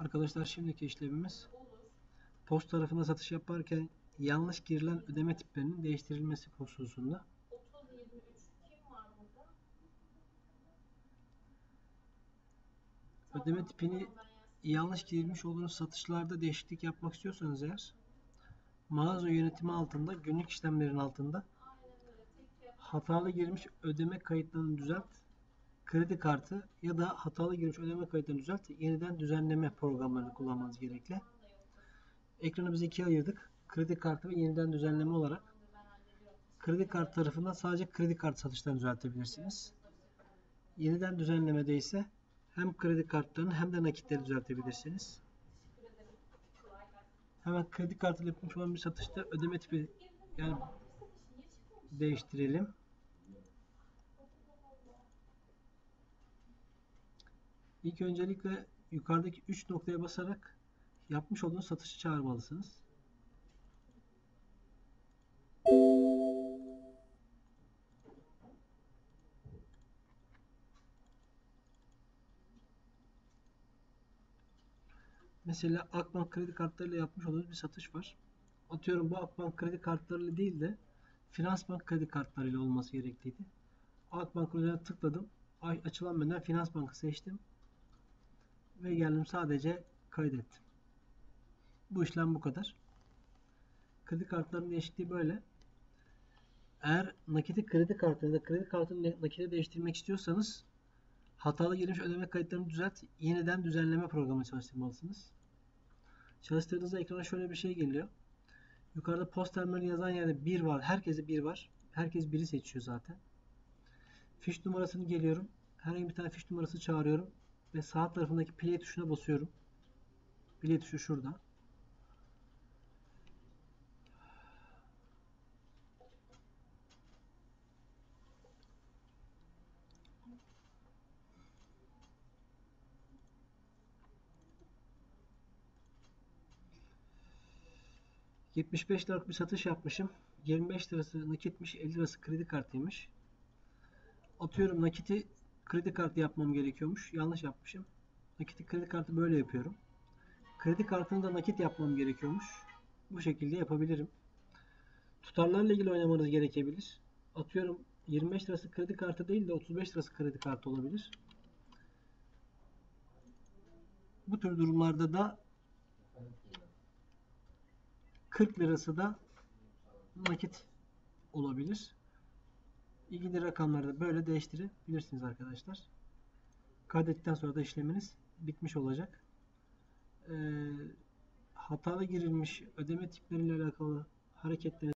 Arkadaşlar şimdiki işlemimiz post tarafına satış yaparken yanlış girilen ödeme tiplerinin değiştirilmesi hususunda. 30-23 kim var burada? Ödeme tipini yanlış girilmiş olduğunuz satışlarda değişiklik yapmak istiyorsanız eğer mağaza yönetimi altında günlük işlemlerin altında hatalı girmiş ödeme kayıtlarını düzelt kredi kartı ya da hatalı girmiş ödeme kayıtlarını düzelt yeniden düzenleme programlarını kullanmanız gerekli. Ekranı biz ikiye ayırdık. Kredi kartı ve yeniden düzenleme olarak kredi kartı tarafından sadece kredi kartı satışlarını düzeltebilirsiniz. Yeniden düzenlemede ise hem kredi kartlarını hem de nakitleri düzeltebilirsiniz. Hemen kredi kartıyla yapılmış olan bir satışta ödeme tipi yani değiştirelim. İlk öncelikle yukarıdaki 3 noktaya basarak yapmış olduğunuz satışı çağırmalısınız. Mesela Akbank kredi kartlarıyla yapmış olduğunuz bir satış var. Atıyorum bu Akbank kredi kartlarıyla değil de Finansbank kredi kartlarıyla olması gerekliydi. Akbank üzerine tıkladım. Açılan menüden Finansbank'ı seçtim. Ve geldim sadece kaydettim. Bu işlem bu kadar. Kredi kartlarının değişikliği böyle. Eğer nakiti kredi kartı ya da kredi kartını nakite değiştirmek istiyorsanız hatalı girmiş ödeme kayıtlarını düzelt, yeniden düzenleme programı çalıştırmalısınız. Çalıştırdığınızda ekrana şöyle bir şey geliyor. Yukarıda post terminali yazan yerde 1 var. Herkese 1 var. Herkes 1'i seçiyor zaten. Fiş numarasını geliyorum. Herhangi bir tane fiş numarası çağırıyorum. Ve sağ tarafındaki play tuşuna basıyorum. Play tuşu şurada. ...75 liralık bir satış yapmışım. 25 lirası nakitmiş, 50 lirası kredi kartıymış. Atıyorum nakiti kredi kartı yapmam gerekiyormuş. Yanlış yapmışım. Nakiti kredi kartı böyle yapıyorum. Kredi kartını da nakit yapmam gerekiyormuş. Bu şekilde yapabilirim. Tutarlarla ilgili oynamanız gerekebilir. Atıyorum 25 lirası kredi kartı değil de 35 lirası kredi kartı olabilir. Bu tür durumlarda da 40 lirası da nakit olabilir. İlgili rakamları da böyle değiştirebilirsiniz arkadaşlar. Kaydettikten sonra da işleminiz bitmiş olacak. Ee, hatalı girilmiş ödeme tipleriyle alakalı hareketleri